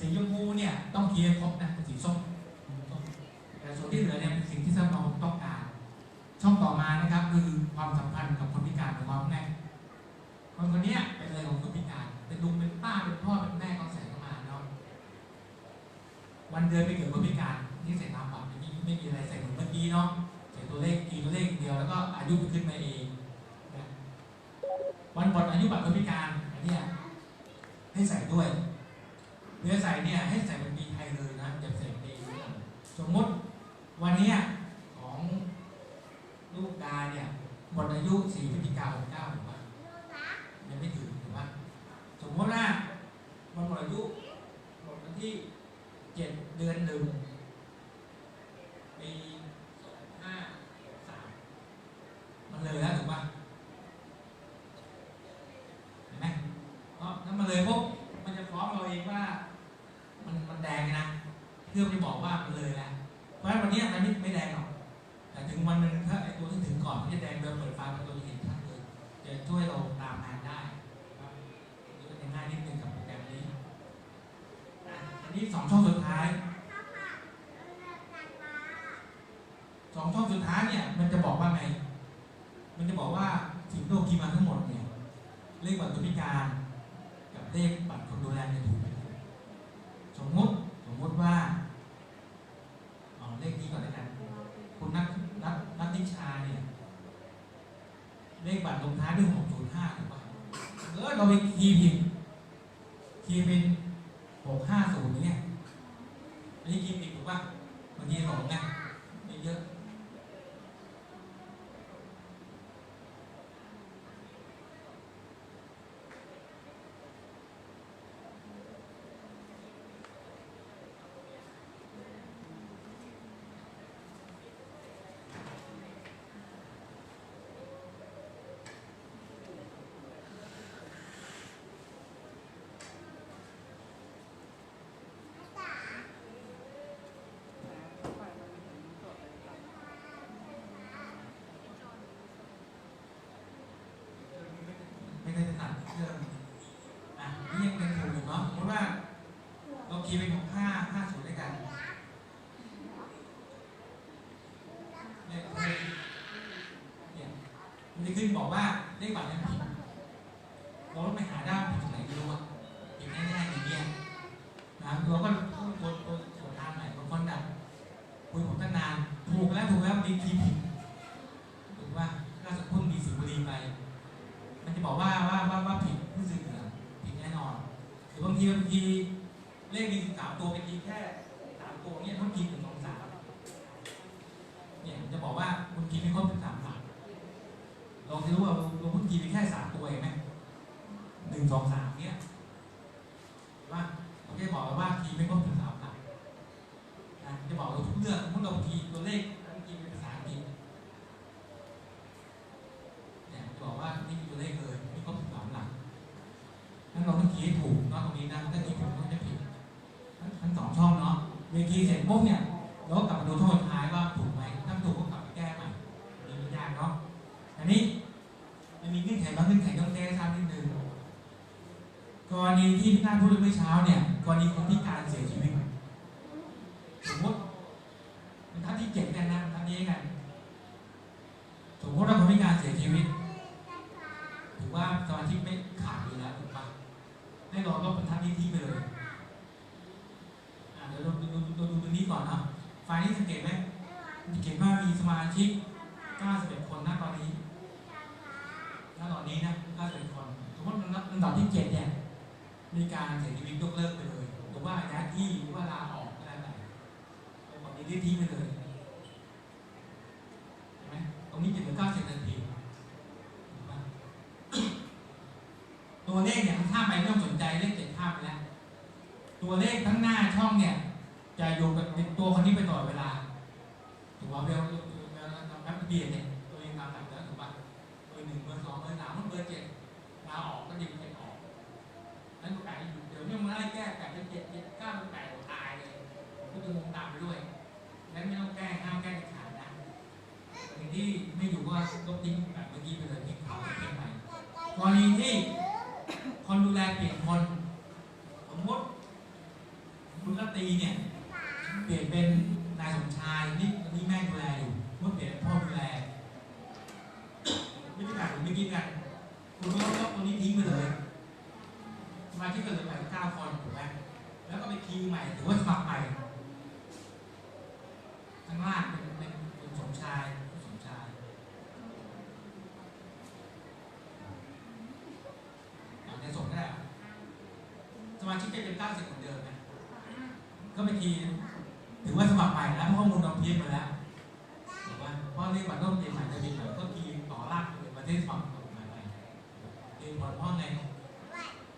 สีชมพูเนี่ยต้องเคลียร์ครบนะเป็นสีส้มแต่ส่วนที่เหลือเนี่ยเป็นสิ่งที่เราต้องการ ช่องต่อมานะครับคือความสัมพันธ์กับคนพิการของเราแน่คนคนนี้เป็นอะไรของคนพิการ เป็นลุงเป็นป้าเป็นพ่อเป็นแม่ก็ใส่เข้ามาเนาะวันเดือนไปเกิดคนพิการที่ใส่ตามบัตรไม่มีไม่มีอะไรใส่เหมือนเมื่อกี้เนาะใส่ตัวเลขกีตัวเลขเดียวแล้วก็อายุขึ้นมาเองวันหมดอายุบัตรคนพิการอันเนี้ยให้ใส่ด้วย เนื้อใส่เนี่ยให้ใส่เป็นปีไทยเลยนะอย่าใส่ปีสมมติวันนี้ของลูกดาเนี่ยหมดอายุสี่พฤศจิกาหกเก้าถูกป่ายังไม่ถึงถูกป่าสมมติว่ามันหมดอายุหมดวันที่เจ็ดเดือนหนึ่งปีสองห้าสามมันเลยแล้วถูกป่ะเห็นไหมเพราะถ้ามันเลยปุ๊บมันจะฟ้องเราเองว่า มันมันแดงนะเพื่อไปบอกว่ามันเลยแล้วเพราะฉะนั้นวันนี้มันไม่ไม่แดงหรอก แต่ถึงวันหนึ่งถ้าไอ้ตัวที่ถึงก่อนที่จะแดงเดินเปิดไฟประตูจะเห็นชัดเลยจะช่วยเราตามงานได้ครับนี่ก็จะง่ายนิดนึงกับโปรแกรมนี้อะอันนี้สองช่องสุดท้ายสองช่องสุดท้ายเนี่ยมันจะบอกว่าไง มันจะบอกว่าสิ่งที่เราคิดมาทั้งหมดเนี่ยเลขบัตรคนพิการ กับเลขบัตรคนดูแลเนี่ยถูกไหมสมมติสมมติว่าเอาเลขนี้ก่อนแล้วกัน คุณนัทนัทนัทนิชาเนี่ย เลขบัตรลงท้ายด้วยหกศูนย์ห้าถูกป่ะเออเราไปคีย์ผิดคีย์เป็นหกห้าศูนย์เนี่ยอันนี้คีย์ผิดถูกป่ะบางทีหลงนะไม่เยอะ ไม่ได้ถนัดเครื่องอะนี่ยังเป็นถูกอยู่เนาะสมมติว่าเราคีย์เป็นหกห้าห้าศูนย์ด้วยกันเนี่ยเนี่ยมั นึ่งบอกว่าเลขบัตรนั้นผิด ปุ๊บเนี่ยเราก็กลับมาดูโทษท้ายว่าถูกไหมถ้าถูกก็กลับไปแก้ใหม่นี่ไม่ยากเนาะอันนี้มันมีเงื่อนไขบางเงื่อนไขต้องแก้ซ้ำนิดนึงกรณีที่พี่นาพูดเมื่อเช้าเนี่ยกรณีคนพิการเสียชีวิตสมมติมันท่านที่เจ็ดกันนะท่านนี้กัน สมมติว่าคนพิการเสียชีวิต ถือว่าสมาธิไม่ขาดอยู่แล้วถูกปะให้รอก็เป็นทันทีที่ไปเลยอะเดี๋ยวเราดูดูดูดูตรงนี้ก่อนเนาะไฟล์นี้สังเกตไหมสังเกตว่า มาชิก 91 คนนะตอนนี้ณตอนนี้นะ91คนสมมติลำดับที่ 7 เนี่ย มีการเสียชีวิตยกเลิกไปเลย หรือว่าย้ายที่หรือว่าลาออกก็แล้วแต่ตรงนี้ที่ไปเลยเห็นไหมตรงนี้จะเหลือ90นาทีตัวเลขเนี่ยมันข้าไปไม่ต้องสนใจเลขเจ็ดข้ามไปแล้ว ตัวเลขทั้งหน้าช่องเนี่ย จะอยู่กับตัวคนนี้ไปตลอดเวลาถูกป่ะเบลเบลเบล กรณีที่คนดูแลเปลี่ยนคนสมมติตรีเนี่ยเปลี่ยนเป็นนายสมชายนี่นี่แม่ดูแลอยู่เมื่อเปลี่ยนเป็นพ่อดูแลไม่ได้กันหรือไม่กินกันคุณก็ยกตรงนี้ทิ้งไปเลยสมาชิกก็เหลือไปเก้าคนถูกไหมแล้วก็ไปคิวใหม่ถือว่าสมัครใหม่ข้างล่างเป็นเป็นเป็นสมชายสมชายเอาในส่งได้เหรอส มาชิกจะเก้าสิบคนเดิมนะก็ไปทีถือว่าสมัครใหม่แล้วเพราะข้อมูลเราเพี้ยนมาแล้วถูกไหมเพราะนี่ก่อนต้องเปลี่ยนใหม่จะเปลี่ยนใหม่ก็ทีต่อรากเป็นประเทศสมัครใหม่เปลี่ยนผลเพราะไง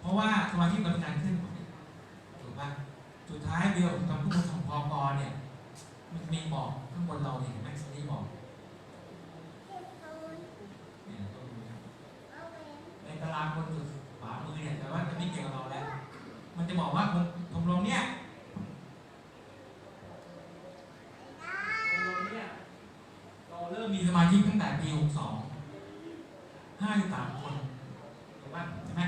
เพราะว่าสมาชิกเราเป็นการขึ้นถูกปะสุดท้ายเดียวตอนผู้ของพอกรเนี่ยมันมีบอกข้างบนเราเนี่ยแม็กซ์นี่บอกเนี่ยต้องดูนะในตารางบนสุดขวามือเนี่ยแต่ว่าจะไม่เกี่ยวกับเราแล้ว มันจะบอกว่าคนชมรมเนี่ยชมรมเนี่ยเราเริ่มมีสมาชิกตั้งแต่ปี 62 53 คนถูกปะใช่ไหม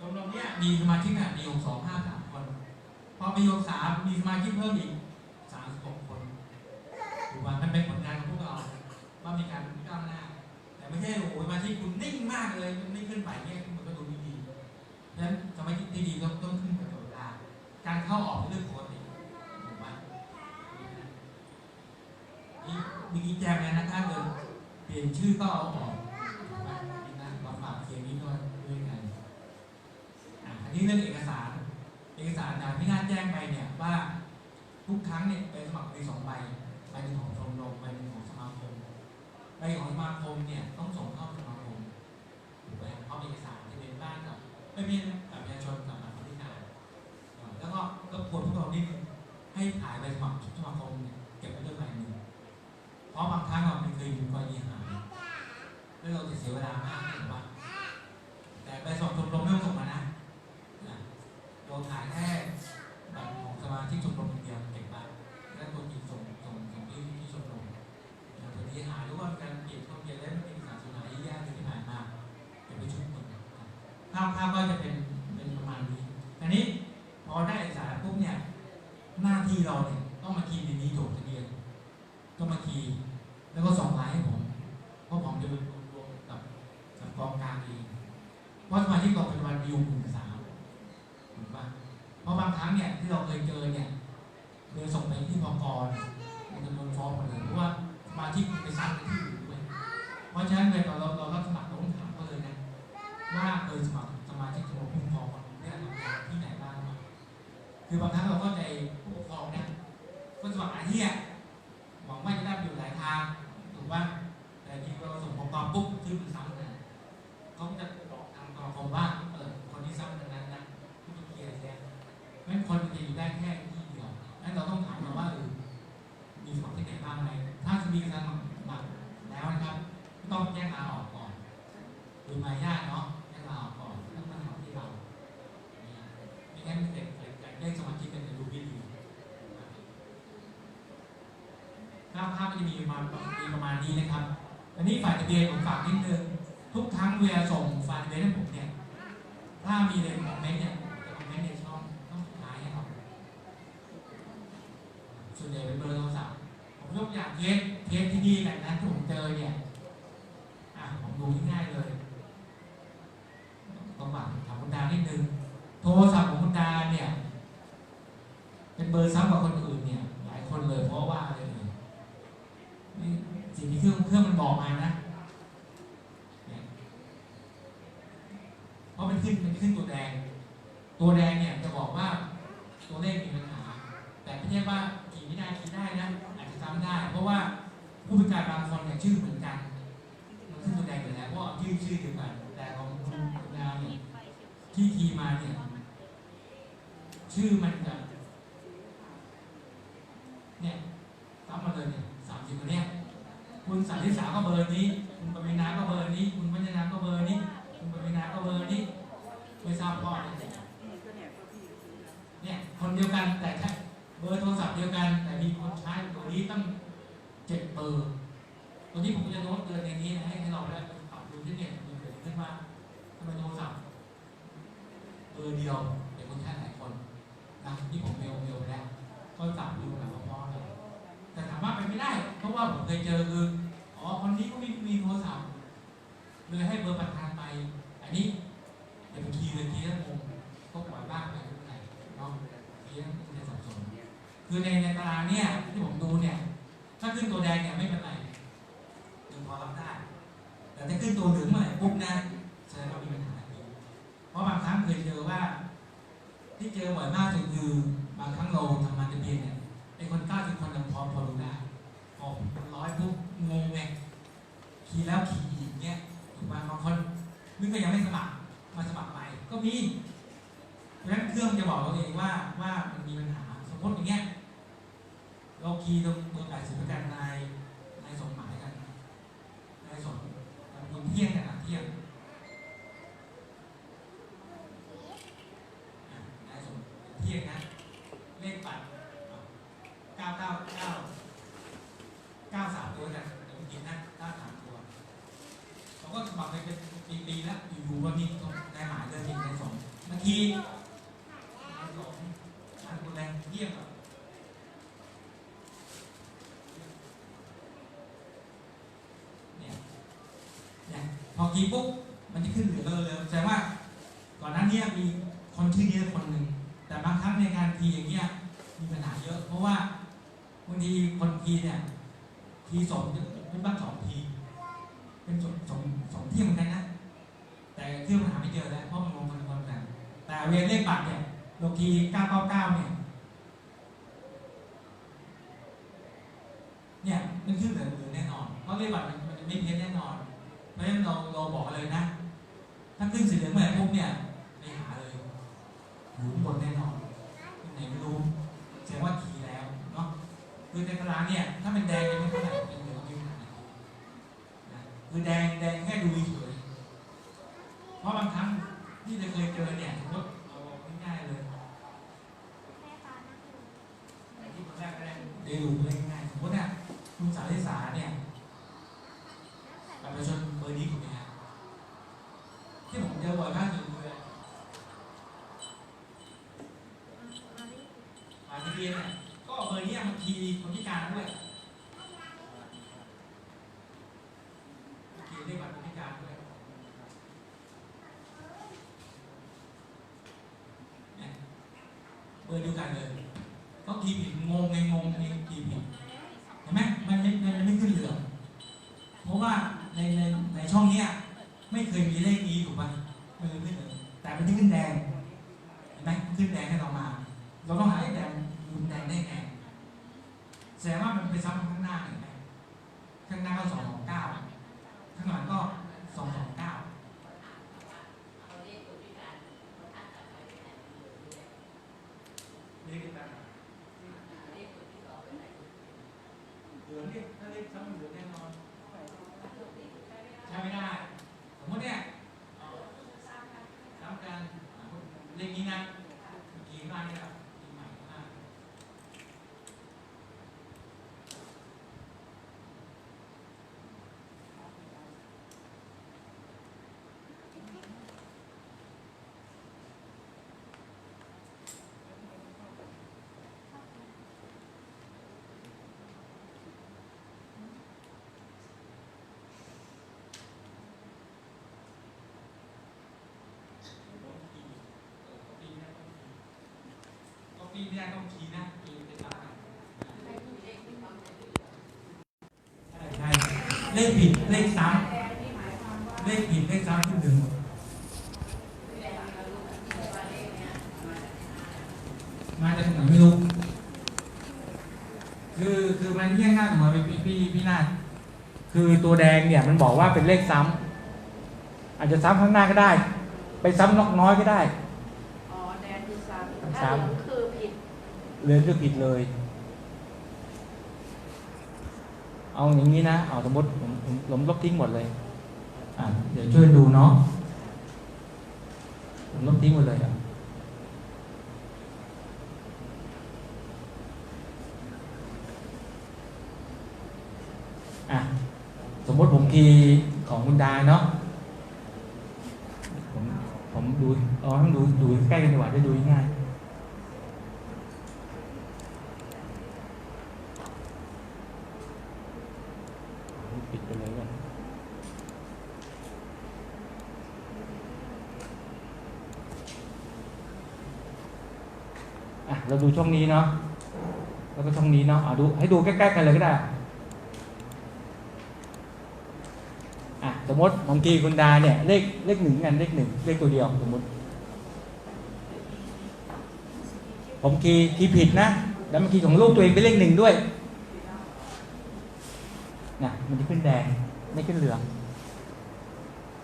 ช มีสมาชิกเนี่ยมีสองห้าสามคน พอปีหกสามมีสมาชิกเพิ่มอีกสามสิบหกคนถูกป่ะมันเป็นผลงานของพวกเราว่ามีการก้าวหน้า แต่ไม่ใช่โอ้โหสมาชิกคุณนิ่งมากเลยมันไม่ขึ้นไปเนี่ยมันก็ดูไม่ดีเพราะฉะนั้นสมาชิกที่ดีต้องต้องขึ้นกับตัวเวลาการเข้าออกเรื่องปกติถูกป่ะนี่มีแจมเลยนะถ้าเกิดเปลี่ยนชื่อก็เอาออกป่ะนี่นะมาฝากเขียนนี้ด้วยด้วยกัน อะอันนี้เรื่องเอกสาร เอกสารนะพี่นาฏแจ้ งไปเนี่ยว่าทุกครั้งเนี่ยไปสมัครมีสองใบใบหนึ่งของชมรมใบหนึ่งของสมาคมใบของสมาคมเนี่ยต้องส่งเข้าสมาคมถูกไหมเพราะเอกสารที่เป็นบ้านกับไม่มีกับประชาชนกับนักวิชาอ่าแล้วก็ก็ควรพวกเรานี่ให้ถ่ายใบสมัครสมาคมเนี่ยเก็บไว้ด้วยใบหนึ่งเพราะบางครั้งเราไม่เคยมีกรณีหายแล้วเราจะเสียเวลามากถูกปะแาพภาพก็จะเป็นเป็นประมาณนี้อันนี้พอได้เอกสารปุ๊บเนี่ยหน้าที่เราเนี่ย งั้นคนมันจะอยู่ได้แค่ที่เดียวงั้นเราต้องถามเราว่าเออมีสมัครที่ไหนบ้างไหมถ้ามีการสมัครแล้วนะครับ ต้องแจ้งลาออกก่อนหรือมายาทเนาะแจ้งลาออกก่อนต้องมาทำที่เราเนี่ไม่งั้นเด็กเด็กได้สมาชิกกันจะดูไม่ดีภาพภาพมันจะมีประมาณมีประมาณนี้นะครับอันนี้ฝ่ายทะเบียนผมฝากนิดนึงทุกครั้งเวลาส่งฝ่ายทะเบียนให้ผมเนี่ยถ้ามีเลยคอมเมนต์เนี่ยจะคอมเมนต์ในช่องช่องสุดท้ายให้ครับส่วนใหญ่เป็นเบอร์โทรศัพท์ผมยกอย่างเคสเคสที่นี่แบบนั้นที่ผมเจอเนี่ยอะผมดูง่ายๆเลยต้องบัตรถามคุณดานิดนึงโทรศัพท์ของคุณดาเนี่ย เป็นเบอร์ซ้ำกับคนอื่นเนี่ย หลายคนเลยเพราะว่าอะไรเลยสิ่งที่เครื่องเครื่องมันบอกมานะเพราะมันขึ้นมันขึ้นตัวแดง ตัวแดงเนี่ยจะบอกว่าตัวเลขมีปัญหา แต่ไม่ใช่ว่าขี่ไม่ได้ขี่ได้นะอาจจะจำได้ เพราะว่าผู้พิการบางคนเนี่ยชื่อเหมือนกันมันขึ้นตัวแดงอยู่แล้วเพราะว่าชื่อชื่อเดียวกันแต่ของคุณงามเนี่ยที่คีมาเนี่ย ชื่อมันจะเนี่ยซ้ำมาเลยเนี่ยสามสิบคนเนี่ย คุณสันนิษฐาก็เบอร์นี้ คุณปวีนาก็เบอร์นี้ คุณวัฒนาก็เบอร์นี้ คุณปวีนาก็เบอร์นี้ ไม่ทราบพ่อเนี่ยเนี่ยคนเดียวกันแต่ใช้เบอร์โทรศัพท์เดียวกัน แต่มีคนใช้ตัวนี้ตั้งเจ็ดเบอร์ตัวนี้ผมจะโน้ตเตือนในนี้นะให้ให้เราได้ปรับดูที่เนี่ยมันเกิดขึ้นว่าทำไมโทรศัพท์เบอร์เดียวแต่คนใช้หลายคนนะที่ผมเมลเมลแล้วก็จับดูและว่าเพราะอะไรแต่ถามว่าเป็นไม่ได้ เพราะว่าผมเคยเจอคือ อ๋อคนนี้ก็ไม่มีโทรศัพท์เลยให้เบอร์ประธานไป อันนี้อย่าไปคีย์เลยคีย์แล้วงงก็ปล่อยบ้างไปไม่เป็นเนาะคีย์แล้วไม่ได้สับสนคือในในตารางเนี่ยที่ผมดูเนี่ย ถ้าขึ้นตัวแดงเนี่ยไม่เป็นไรยังพอรับได้ แต่ถ้าขึ้นตัวเหลืองเมื่อไหร่ปุ๊บนะแสดงว่ามีปัญหาอีกเพราะบางครั้งเคยเจอว่า ที่เจอบ่อยมากสุดคือบางครั้งเราทำงานทะเบียนเนี่ยไอ้คนเก้าสิบคนยังพอพอรู้ได้ พอมันร้อยปุ๊บงงไงขี่แล้วขี่อีกเงี้ยถูกไหมบางคนนึกว่ายังไม่สมัครมาสมัครใหม่ก็มีเพราะฉะนั้นเครื่องจะบอกเราเองว่าว่ามันมีปัญหาสมมติอย่างเงี้ยเราคีย์ตรงเบอร์แปดสิบประกันนายนายสมหมายกันนายสมมันเที่ยงกันนะเที่ยง อะนายสมเที่ยงนะ เลขบัตรเก้าเก้าเก้าเก้าสามตัวกันเดี๋ยวผมกินนะเก้าสามตัวเขาก็สมัครไปเป็นปีๆแล้วอยู่ๆวันนี้นายหมายเดินจริงนายสมเมื่อกี้นายสมทางคุณแรงเยี่ยมอะเนี่ยเนี่ย มีปุ๊บมันจะขึ้นเหลือเลยแสดงว่าก่อนหน้านี้มีคนชื่อนี้คนหนึ่งแต่บางครั้งในการทีอย่างเงี้ยมีปัญหาเยอะ เพราะว่าบางทีคนทีเนี่ยทีสองเป็นบ้านสองที เป็นสองสองสองที่เหมือนกันนะแต่เครื่องมันหาไม่เจอแล้วเพราะมันลงคนละคนกัน แต่เวียนเลขบัตรเนี่ยโลกี999เก้าเก้าเนี่ยเนี่ยมันขึ้นเหลือเหลือแน่นอนเพราะเลขบัตรมัน ราะฉะนั้นเราเราบอกเลยนะ ถ้าขึ้นสีเหลืองเมื่อไหร่ปุ๊บเนี่ยไปหาเลยอยู่ข้างบนแน่นอนที่ไหนไม่รู้แสดงว่าขี่แล้วเนาะคือในตารางเนี่ย ถ้าเป็นแดงยังไม่เท่าไหร่เป็นเหลืองมีปัญหานะคือแดงแดงแค่ดูเฉยๆเพราะบางครั้งที่เราเคยเจอเนี่ยสมมติเอาง่ายๆเลยแต่ที่คนแรกก็ได้เดี๋ยวดูเลยง่ายๆสมมติเนี่ยคุณสาริสาเนี่ยบัตรประชาชนเบอร์นี้ถูกไหมฮะ ที่ผมเจอบ่อยมากคือเลยหมายทะเบียนเนี่ยก็เอาเบอร์เนี้บางทีคนพิการด้วยบางทีเรียกบัตรคนพิการด้วยเนี่ยเบอร์เดียวกันเลยก็ ทีผิดงงไงงงอันนี้ทีผิดเห็นไหมมันไม่มันไม่ขึ้นเหลืองเพราะว่าในในในช่องเนี้ย ไม่เคยมีเลขนี้ถูกป่ะไม่เคยขึ้นเลยแต่มันจะขึ้นแดง เห็นไหมขึ้นแดงให้เรามา เราต้องหาไอ้แดงดูแดงได้ไงแสดงว่ามันไปซ้ำข้างหน้าเห็นไหมข้างหน้าก็สองสองเก้าข้างหลังก็สองสองเก้าเลขแบบเหลืองเนี่ยถ้าเลขซ้ำเหลืองแน่นอน ใช้ไม่ได้ สมมติเนี่ยเอาซ้ำกันอะเลขนี้นะเมื่อกี้บ้านนี่ครับปีใหม่ข้างหน้า ก็ปีไม่ได้ต้องคีย์นะปีเป็นหลักใช่เลขผิดเลขซ้ำเลขผิดเลขซ้ำขึ้นหนึ่งมาจากไหนไม่รู้คือคือมันเที่ยงหน้าเหมือนพี่พี่พี่นาคือตัวแดงเนี่ยมันบอกว่าเป็นเลขซ้ำอาจจะซ้ำข้างหน้าก็ได้ ไปซ้ำนอกน้อยก็ได้ อ๋อแดนคือซ้ำซ้ำ ถ้าเหลืองคือผิดเรียนก็ผิดเลยเอาอย่างนี้นะ เอาสมมติผมผมผมลบทิ้งหมดเลย อะเดี๋ยวช่วยดูเนาะผมลบทิ้งหมดเลยอะอะ สมมติผมคีย์ของคุณดาเนาะ ผมผมดูเอาให้มันดูดูใกล้กันดีกว่าจะดูง่าย อะเราดู ช่องนี้เนาะแล้วก็ช่องนี้เนาะอะดูให้ดูใกล้ๆกันเลยก็ได้อะสมมติของกีคุณดาเนี่ยเลขเลขหนึ่งกันเลขหนึ่งเลขตัวเดียวสมมติผมคีย์คีย์ผิดนะ แล้วมื่อกี้ของลูกตัวเองเป็นเลขหนึ่งด้วยนะมันจะขึ้นแดงไม่ขึ้นเหลือง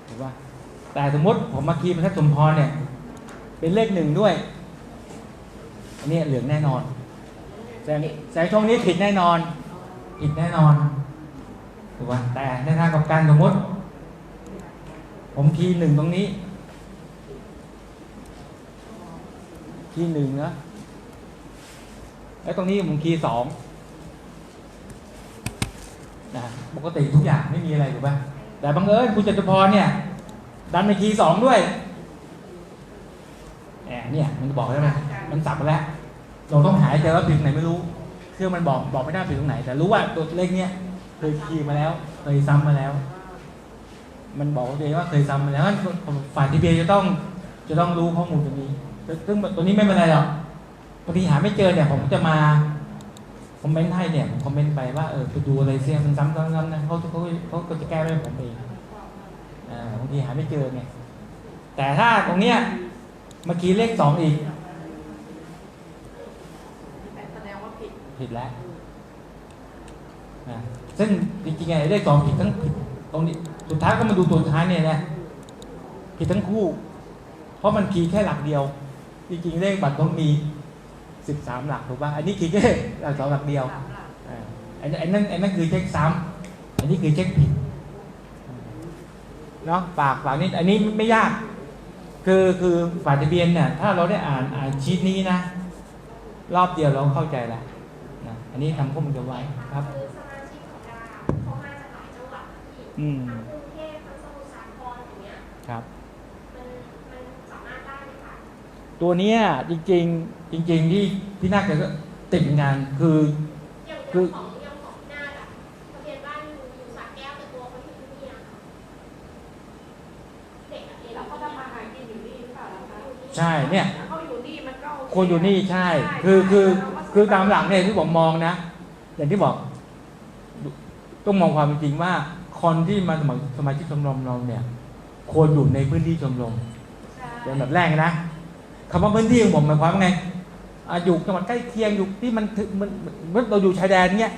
เห็นว่าแต่สมมติผมมาคีย์เป็นทัศสมพรเนี่ย เป็นเลขหนึ่งด้วย อันนี้เหลืองแน่นอน แสงแสงช่องนี้ผิดแน่นอนผิดแน่นอนถูกป่ะแต่ในทางกับการสมมติ ผมคีหนึ่งตรงนี้คีหนึ่งนะแล้วตรงนี้ผมคีสองนะปกติทุกอย่างไม่มีอะไรถูกป่ะแต่บังเอิญคุณจตุพรเนี่ย ดันไปคีสองด้วยแหมเนี่ยมันบอกได้ไหม มันสับไปแล้ว เราต้องหาให้เจอว่าผิดตรงไหนไม่รู้ เครื่องมันบอกบอกไม่ได้ผิดตรงไหน แต่รู้ว่าตัวเลขเนี้ยเคยคีย์มาแล้ว เคยซ้ำมาแล้ว มันบอกตัวเองว่าเคยซ้ำมาแล้วงั้นฝ่ายทีเบียจะต้องจะต้องรู้ข้อมูลตรงนี้ ซึ่งตัวนี้ไม่เป็นไรหรอกบางทีหาไม่เจอเนี่ยผมจะมาคอมเมนต์ให้เนี่ยผมคอมเมนต์ไปว่าเออไปดูอะไรเสียมันซ้ำซ้ำๆนะเขาเขาเขาก็จะแก้ให้ผมเองอ่าบางทีหาไม่เจอไงแต่ถ้าตรงเนี้ยเมื่อกี้เลขสองอีก แสดงว่า ผิดผิดแล้วนะซึ่งจริงๆไอ้เลขสองผิดทั้งผิดตรงนี้สุดท้ายก็มาดูตัวสุดท้ายเนี่ยนะผิดทั้งคู่ เพราะมันคีย์แค่หลักเดียว จริงๆเลขบัตรต้องมีสิบสามหลักถูกป่ะอันนี้คีย์แค่หลักสองหลักเดียวสามหลักอ่าอันนั้นอันนั้นอันนั้นคือเช็คซ้ำอันนี้คือเช็คผิดเนาะฝากฝากนิดอันนี้ไม่ยาก คือคือฝากทะเบียนเนี่ยถ้าเราได้อ่านอ่านชีตนี้นะ รอบเดียวเราเข้าใจแล้ว นะอันนี้ทำข้อมูลจะไว้ครับคือสมาชิกของดาเขามาจากหลายจังหวัดที่อืมทั้งกรุงเทพทั้งสมุทรสาครอย่างเงี้ยครับมันมันสามารถได้ไหมคะตัวเนี้ยจริง ๆ จริง ๆ ที่พี่นาคจะติดงานคืออย่างคือของอย่างของพี่นาฏอะทะเบียนบ้านอยู่อยู่สระแก้วแต่ตัวเขาอยู่ที่นี่อะค่ะเด็กอะเรียนแล้วเขาทำมาหากินอยู่นี่หรือเปล่าล่ะคะใช่เนี่ยถ้าเขาอยู่นี่มันก็โเคนอยู่นี่ใช่ คือคือ คือตามหลังเนี่ยที่ผมมองนะ อย่างที่บอก ต้องมองความเป็นจริงว่า คนที่มาสมัครสมาชิกชมรมเราเนี่ยควรอยู่ในพื้นที่ชมรมใช่เป็นแบบแรกนะคำว่าพื้นที่ของผมหมายความว่าไงอะอยู่จังหวัดใกล้เคียงอยู่ที่มันถึงมันมันเราอยู่ชายแดนเนี้ย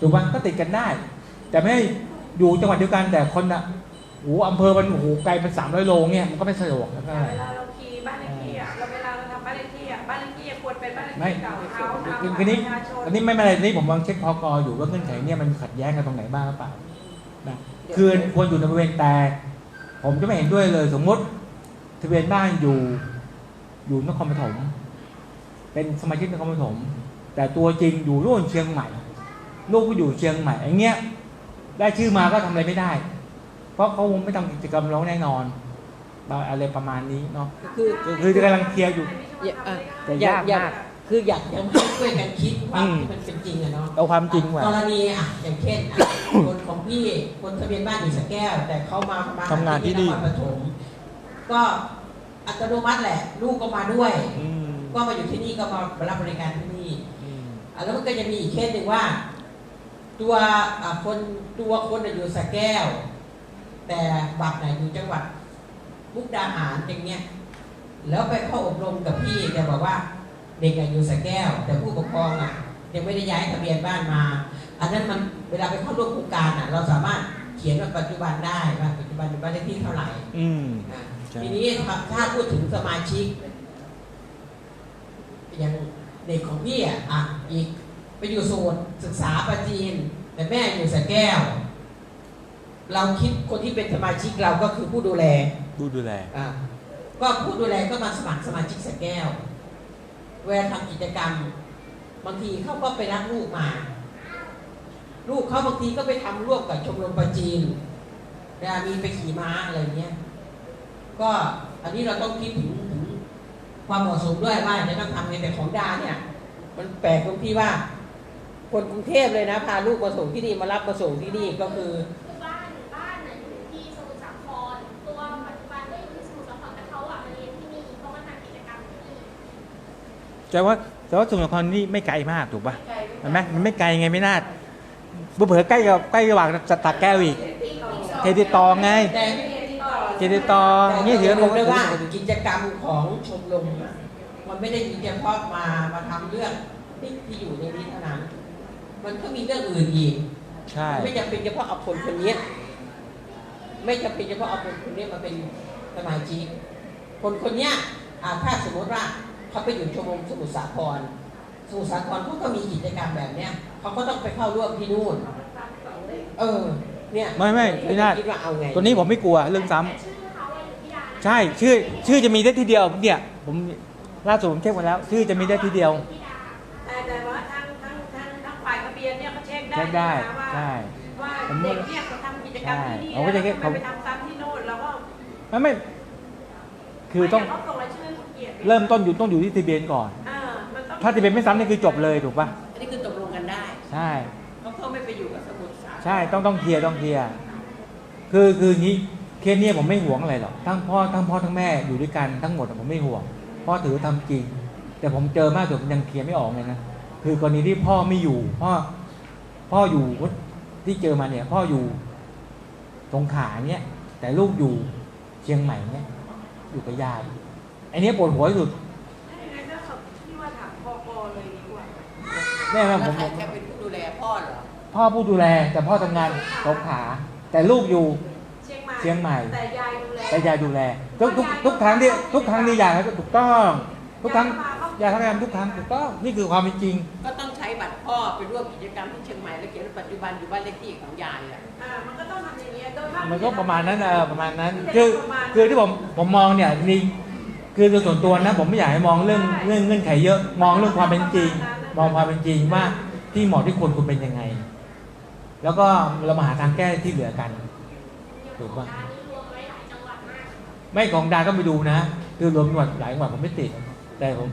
ถูกป่ะก็ติดกันได้ แต่ไม่ให้อยู่จังหวัดเดียวกันแต่คนอะโอ้โหอำเภอมันโอ้โหไกลเป็นสามร้อยโลเงี้ยมันก็ไม่สะดวกแล้วก็แต่อะไรเวลาเราคีย์บ้านเลขที่อะเราเวลาเราทำบ้านเลขที่อะบ้านเลขที่อะควรเป็นบ้านเลขไม่ที่เก่าเขาทำ คือคือนี้ประชาชนอันนี้ไม่เป็นไรนี่ผมกำลังเช็คพอกออยู่ว่าเงื่อนไขเนี่ยมันขัดแย้งกันตรงไหนบ้างหรือเปล่านะคือควรอยู่ในบริเวณแต่ ผมจะไม่เห็นด้วยเลยสมมติทะเบียนบ้านอยู่อยู่นครปฐมเป็นสมาชิกนครปฐมแต่ตัวจริงอยู่รุ่นเชียงใหม่ ลูกก็อยู่เชียงใหม่ไอ้เงี้ยได้ชื่อมาก็ทำอะไรไม่ได้ เพราะเขาคงไม่ทำกิจกรรมร้องแน่นอนอะไรประมาณนี้เนาะคือคือคือกำลังเคลียร์อยู่อย่าอะแต่อยายากกอยากมาก คืออยากยังให้ช่วยกันคิดว่าอืมที่มันเป็นจริงอะเนาะเอาความจริงว่ะกรณีอะอย่างเช่นอะคนของพี่คนทะเบียนบ้านอยู่สระแก้ว แต่เขามามาทำงานที่นี่นครปฐมก็อัตโนมัติแหละ ลูกก็มาด้วยอืมก็มาอยู่ที่นี่ก็มารับบริการที่นี่อืมอะแล้วมันก็จะมีอีกเคสหนึ่งว่า ตัวอะคนตัวคนอะอยู่สระแก้ว แต่บัตรไหนยอยู่จังหวัดมุกดาหารอย่างเงี้ยแล้วไปเข้าอบรมกับพี่แต่บอกว่า เด็กอะอยู่สระแก้ว แต่ผู้ปกครองอะยังไม่ได้ย้ายทะเบียนบ้านมา อันนั้นมันเวลาไปเข้าร่วมโครงการอะ เราสามารถเขียนว่าปัจจุบันได้ว่าปัจจุบันอยู่บ้านเลขที่เท่าไหร่อืมอะใช่ทีนี้ถ้าถ้าพูดถึงสมาชิกอย่างเด็กของพี่อะอะอีกไปอยู่โซนศึกษาประจีน แต่แม่อยู่สระแก้ว เราคิดคนที่เป็นสมาชิกเราก็คือผู้ดูแล ผู้ดูแลอะก็ผู้ดูแลก็มาสมัครสมาชิกสระแก้ว เวลาทำกิจกรรม บางทีเขาก็ไปรับลูกมา ลูกเขาบางทีก็ไปทำร่วมกับชมรมประจีนเวลามีไปขี่ม้าอะไรเงี้ย ก็อันนี้เราต้องคิดถึงถึงความเหมาะสมด้วยว่าจะต้องทำไงแต่ของดาเนี่ย มันแปลกตรงที่ว่า คนกรุงเทพเลยนะพาลูกมาส่งที่นี่มารับมาส่งที่นี่ก็คือ แต่ว่าแต่ว่าสมุทรสาครนี่ไม่ไกลมากถูกปะเห็นไหมมันไม่ไกลไงไม่น่าเผื่อๆใกล้กับใกล้ระหว่างจะตักแก้วอีกเทติตองไงแต่เทติตองนี่ถือรู้ว่าได้ว่ากิจกรรมของชมรมอะมันไม่ได้มีเฉพาะมามาทำเรื่องที่ที่อยู่ในนี้เท่านั้นมันก็มีเรื่องอื่นอีกใช่ไม่จำเป็นเฉพาะเอาคนคนนี้ไม่จำเป็นเฉพาะเอาคนคนนี้มาเป็นสมาชิกคนคนเนี้ยอ่าถ้าสมมติว่า เขาไปอยู่ชมรมสมุทรสาครสมุทรสาครเขาก็มีกิจกรรมแบบเนี้ยเขาก็ต้องไปเข้าร่วมที่นู่น เออ เนี่ยไม่ไม่ไม่น่าคิดว่าเอาไงตัวนี้ผมไม่กลัวเรื่องซ้ำแต่ชื่อเขาอะอยู่ที่ดานะใช่ชื่อชื่อจะมีได้ทีเดียวเนี่ยผมล่าสุดผมเช็คมาแล้ว ชื่อจะมีได้ทีเดียวที่ดาแต่แต่ว่าทางทางทางทางฝ่ายทะเบียนเนี่ยเขาเช็คได้เช็คได้นะคะว่าใช่ ว่าผมเด็กเนี่ยเขาทำกิจกรรมที่นี่ใช่เขาก็จะเช็ค แล้วทำไมไปทำซ้ำที่โน่นแล้วก็ไม่ไม่ คือต้องไม่เขาส่งรายชื่อให้เขาเกียรติเริ่มต้นอยู่ต้องอยู่ที่ทะเบียนก่อน อ่ามันต้องถ้าทะเบียนไม่ซ้ำนี่คือจบเลยถูกปะอันนี้คือตกลงกันได้ใช่ เขาเขาไม่ไปอยู่กับสมุทรสาครใช่ต้องต้องเคลียร์ต้องเคลียร์คือคืออย่างนี้เคสเนี้ผมไม่ห่วงอะไรหรอกทั้งพ่อทั้งพ่อทั้งแม่อยู่ด้วยกันทั้งหมดอะผมไม่ห่วงพ่อถือทำจริง แต่ผมเจอมากสุดผมยังเคลียร์ไม่ออกเลยนะคือกรณีที่พ่อไม่อยู่พ่อพ่ออยู่ที่เจอมาเนี่ย พ่ออยู่สงขลาเนี่ยแต่ลูกอยู่เชียงใหม่เนี่ย อยู่กับยายไอ้เนี้ยปวดหัวที่สุดถ้าอย่างนั้นก็ขอที่ว่าถามพอกเลยดีกว่าแน่นอนแล้ผวมใครจะเป็นผู้ดูแลพ่อเหรอ พ่อผู้ดูแลแต่พ่อทำงานสงขลาแต่ลูกอยู่ เชียงใหม่เชียงใหม่ แต่ยายดูแลแต่ยายดูแลทุกทุกทุกครั้งที่ทุกครั้งที่ยายเขาถูกต้อง ทุกครั้งยายทำงานทุกครั้งถูกต้องนี่คือความเป็นจริง ก็ต้องใช้บัตรพ่อไปร่วมกิจกรรมที่เชียงใหม่แล้วเขียนว่าปัจจุบันอยู่บ้านเลขที่ของยายอะ อ่ามันก็ต้องทำอย่างเงี้ยโดย มากมันก็ประมาณนั้นเออประมาณนั้น คือคือที่ผมผมมองเนี่ยนี่คือโดยส่วนตัวนะผมไม่อยากให้มองเรื่องเรื่องเงื่อนไขเยอะ มองเรื่องความเป็นจริง มองความเป็นจริงว่าที่เหมาะที่ควรคุณเป็นยังไง แล้วก็เรามาหาทางแก้ที่เหลือกันถูกปะดานี้รวมไว้หลายจังหวัดมากไม่ของดาก็ไปดูนะ คือรวมจังหวัดหลายจังหวัดผมไม่ติด แต่ผม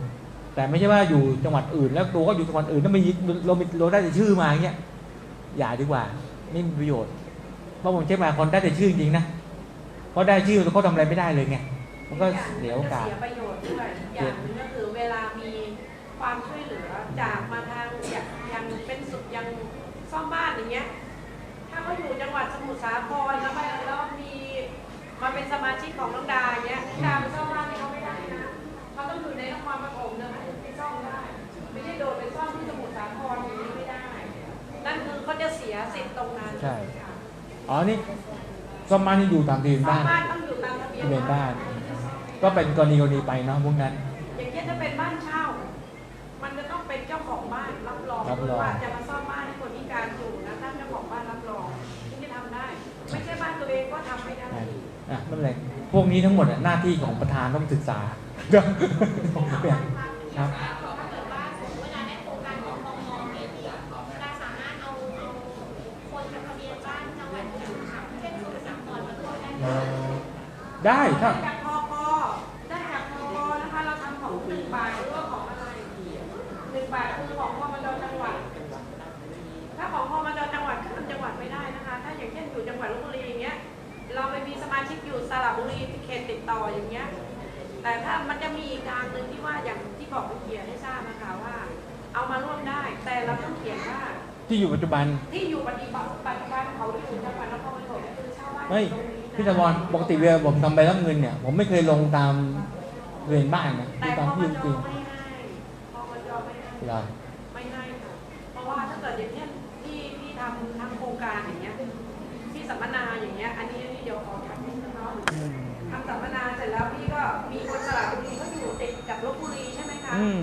แต่ไม่ใช่ว่าอยู่จังหวัดอื่น แล้วตัวก็อยู่จังหวัดอื่นแล้วไม่ยึดเรามีเราได้แต่ชื่อมาอย่างเงี้ยอย่าดีกว่าไม่มีประโยชน์ เพราะผมเช็คมาคนได้แต่ชื่อจริงๆนะเพราะได้ชื่อแล้วเขาทำอะไรไม่ได้เลยไงมันก็เสียโอกาสเสียประโยชน์ด้วยอย่างหนึงก็คือเวลามีความช่วยเหลือจากมาทางอย่างอย่างเป็นสุดอย่างซ่อมบ้านอย่างเงี้ยถ้าเขาอยู่จังหวัดสมุทรสาครแล้วไปแล้วมีมาเป็นสมาชิกของน้องดาอย่างเงี้ยน้องดาไปซ่อมบ้านให้เขาไม่ได้นะเขาต้องอยู่ในนครปฐมนะถึงไปซ่อมได้ ไม่ใช่โดดไปซ่อมที่สมุทรสาครอย่างนี้ไม่ได้ นั่นคือเขาจะเสียสิทธิ์ตรงนั้นใช่ อ๋อนี่ซ่อมบ้านที่อยู่ตามทะเบียนซ่อมบ้านบ้านต้องอยู่ตามทะเบียนทะเบียนบ้าน ก็เป็นกรณีกรณีไปเนาะพวกนั้น อย่างเช่นถ้าเป็นบ้านเช่า มันจะต้องเป็นเจ้าของบ้านรับรองรับรอง ว่าจะมาซ่อมบ้านให้คนพิการอยู่นะถ้าเจ้าของบ้านรับรองถึงจะทำได้ ไม่ใช่บ้านตัวเองก็ทำไม่ได้อะอะไม่เป็นไรพวกนี้ทั้งหมดอะหน้าที่ของประธานต้องศึกษา ครับ ได้ถ้าได้จากพอพอได้จากพอพอนะคะเราทำของหนึ่งบาทหรือว่าของอะไรหนึ่งบาทคือของพอมาจจังหวัด ถ้าของพอมาจจังหวัดข้ามจังหวัดไม่ได้นะคะ ถ้าอย่างเช่นอยู่จังหวัดลบบุรีอย่างเงี้ย เราไปมีสมาชิกอยู่สระบุรีเขตติดต่ออย่างเงี้ย แต่ถ้ามันจะมีอีกทางหนึ่งที่ว่าอย่างที่บอกคุณเขียนให้ทราบนะคะว่า เอามาร่วมได้ แต่เราต้องเขียนว่าที่อยู่ปัจจุบันที่อยู่ปฏิบัติปัจจุบันเขาอยู่จังหวัดนครปฐมคือเช่าบ้านตรงนี้ พี่ตะวรปกติเวลาผมทำใบรับเงินเนี่ย ผมไม่เคยลงตามเรียนบ้านนะแต่ดูพตามอที่มันจริงไม่ให้พอมันไม่ให้เหรอไม่ให้ค่ะเพราะว่าถ้าเกิดอย่างเช่นที่ที่ทำทำโครงการอย่างเงี้ยที่สัมมนาอย่างเงี้ยอันนี้อันนี้เดี๋ยวขอถามนิดนึงเนาะอืมทำสัมมนาเสร็จแล้วพี่ก็มีคนสระบุรีเขาอยู่ติดกับลบบุรีใช่ไหมคะ อืม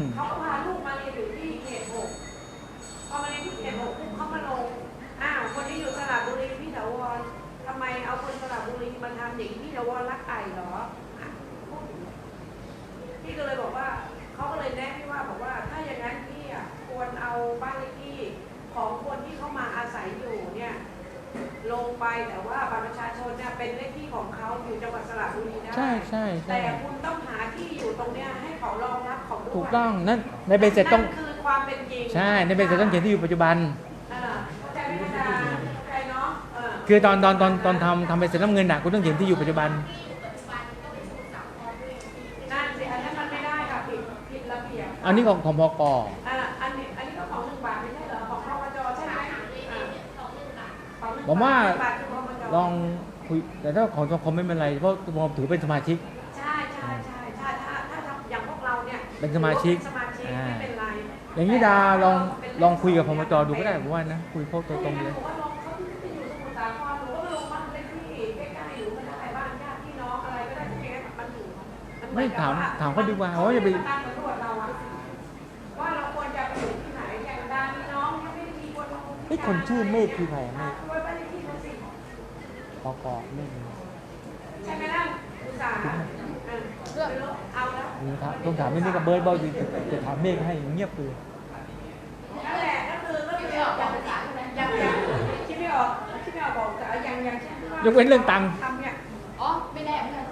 ช่ใช่แต่ใช่คุณต้องหาที่อยู่ตรงเนี้ยให้เขารองรับเขาด้วยถูกต้องนั่นในใบเสร็จต้องนั่นคือความเป็นจริงใช่ในใบเสร็จต้องเขียนที่อยู่ปัจจุบันอ่าเข้าใจไหมคะอาจารย์เข้าใจเนาะเออคือตอนตอนตอนตอนทำทำใบเสร็จรับเงินอะคุณต้องเขียนที่อยู่ปัจจุบัน นั่นสิอันนั้นมันไม่ได้ค่ะผิดผิดเลระเบียบอันนี้ของของพกอ่าอันนี้อันนี้ก็ของหนึ่งบาทไม่ใช่เหรอของพมจใช่ไหมถามเลยอ่าเนี่ยสองหนึ่งบาทของหนึ่งผมว่าบาทคือพมจลอง คุยแต่ถ้าของสังคมไม่เป็นไรเพราะผมถือเป็นสมาชิก ใช่ใช่ใช่ใช่ถ้าถ้าทำอย่างพวกเราเนี่ยเป็นสมาชิกเป็นสมาชิกอ่า ไม่เป็นไรอย่างนี้ดาลองลองคุยกับพมจดูก็ได้ผมว่านะคุยพวกตัวตรงเลยหนูว่าลงเขาที่จะอยู่สมุทรสาครหนูก็ลงบ้านเลขที่ใกล้ๆหรือมันได้บ้านญาติพี่น้องอะไรก็ได้ที่แกมันอยู่นเหไม่อนกับถามว่ถามเขาดีกว่าว่าจะไปเขม่ด้มตำรวจเราอะว่าเราควรจะไปอยู่ที่ไหนอย่างดามีน้องยังไม่ได้มีคนลง เฮ้ยคนชื่อเมฆคือใครอะเมฆ ช่วยบ้านเลขที่เขาสิ พกไม่มีใช่ไหมล่ะอุตส่าห์เออเลือกเอาแล้วนี่ครับต้องถามไม่นี่กับเบิร์ดบอยจะถามเมฆให้เงียบเลยนั่นแหละก็คือก็คืออย่างอย่างอย่างคิดไม่ออกคิดไม่ออกบอกแต่อย่างอย่างเช่นว่ายกเว้นเรื่องตังค์ทำเนี่ยอ๋อไม่แน่ไม่แน่